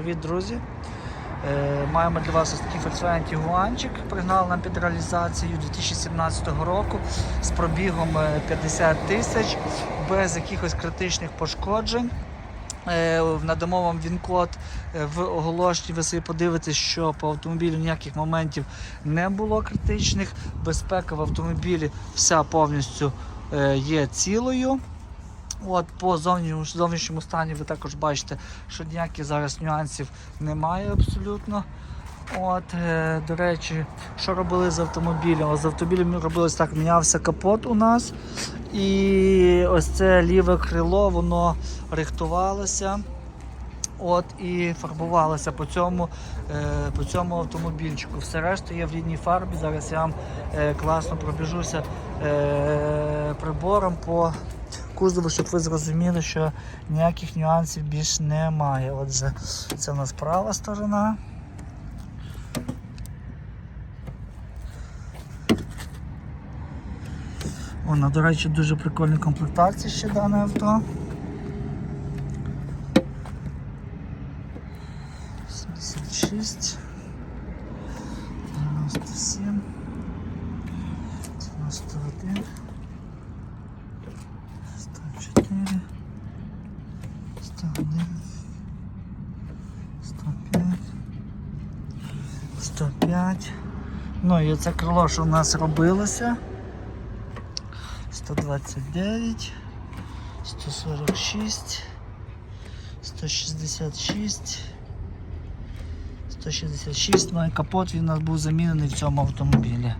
Привіт, друзі! Е, Маємо для вас ось такий Volkswagen Tiguanчик. Пригнали нам під реалізацію 2017 року з пробігом е, 50 тисяч, без якихось критичних пошкоджень. Е, Надамо вам він-код е, в оголошенні. Ви собі подивитесь, що по автомобілю ніяких моментів не було критичних. Безпека в автомобілі вся повністю е, є цілою. От По зовнішньому, стані ви також бачите, що ніяких зараз нюансів немає абсолютно. От, е, До речі, що робили з автомобілем? З автомобілем робилось так, мінявся капот у нас. І ось це ліве крило, воно рихтувалося. От і фарбувалося по цьому, е, по цьому автомобільчику. Все решта є в рідній фарбі. Зараз я вам е, класно пробіжуся прибором по кузову, щоб ви зрозуміли, що ніяких нюансів більш немає. Отже, це у нас права сторона. Вона, до речі, дуже прикольні комплектації ще дане авто. 76, 97, 91, 105, 105. Ну і це крило, що в нас робилося. 129, 146, 166, 166, ну і капот він у нас був замінений в цьому автомобілі.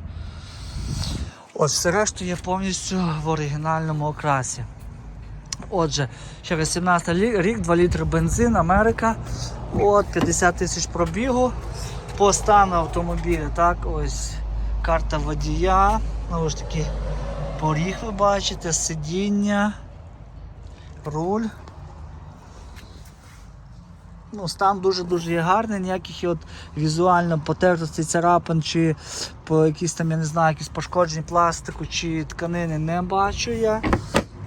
Ось все решту є повністю в оригінальному окрасі. Отже, через 17 лі- рік, 2 літри бензин, Америка. От 50 тисяч пробігу. По стану автомобіля, так, ось карта водія. Знову ж таки, поріг ви бачите, сидіння, руль. Ну, стан дуже-дуже є гарний, ніяких от візуально потертостей, царапин чи по якісь там, я не знаю, якісь пошкоджені пластику чи тканини не бачу я.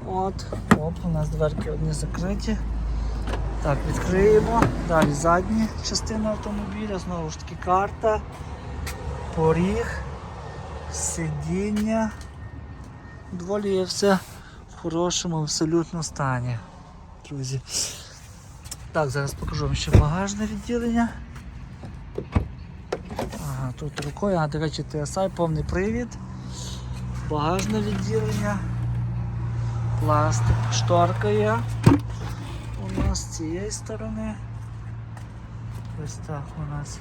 От, оп, у нас дверки одні закриті. Так, відкриємо. Далі задні частини автомобіля, знову ж таки карта, поріг, сидіння. Доволі є все в хорошому абсолютно стані, друзі. Так, зараз покажу вам ще багажне відділення. Ага, тут рукою, а до речі, TSI, повний привід. Багажне відділення. Пластик, шторка є. У нас з цієї сторони. Ось так у нас.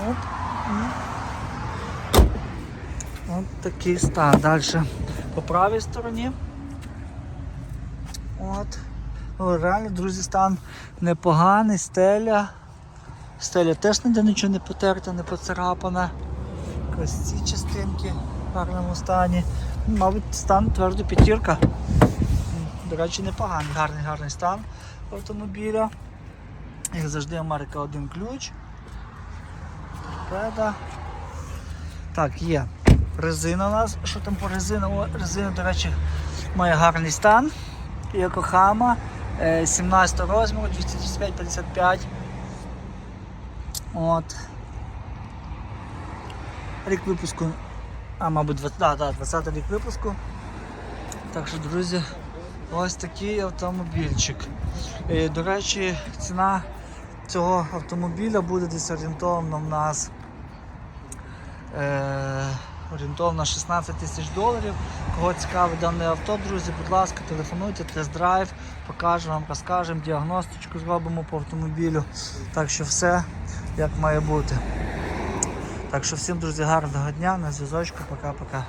І От такий стан. Далі по правій стороні. От. О, реально, друзі, стан непоганий, стеля. Стеля теж ніде нічого не потерта, не поцарапана. Ось ці частинки в гарному стані. Мабуть, стан твердо п'ятірка. До речі, непоганий, гарний, гарний стан автомобіля. Як завжди, Америка один ключ. Торпеда. Так, є. Резина у нас. Що там по резину? О, резина, до речі, має гарний стан. Йокохама. е, 17 розміру, 235-55. От. Рік випуску. А, мабуть, 20, да, да, 20 рік випуску. Так що, друзі, ось такий автомобільчик. Е, До речі, ціна цього автомобіля буде десь орієнтовно в нас е, орієнтовно 16 тисяч доларів. Кого цікавить дане авто, друзі, будь ласка, телефонуйте, тест-драйв, покажемо вам, розкажемо, діагностичку зробимо по автомобілю. Так що все як має бути. Так що всім, друзі, гарного дня, на зв'язочку, пока-пока.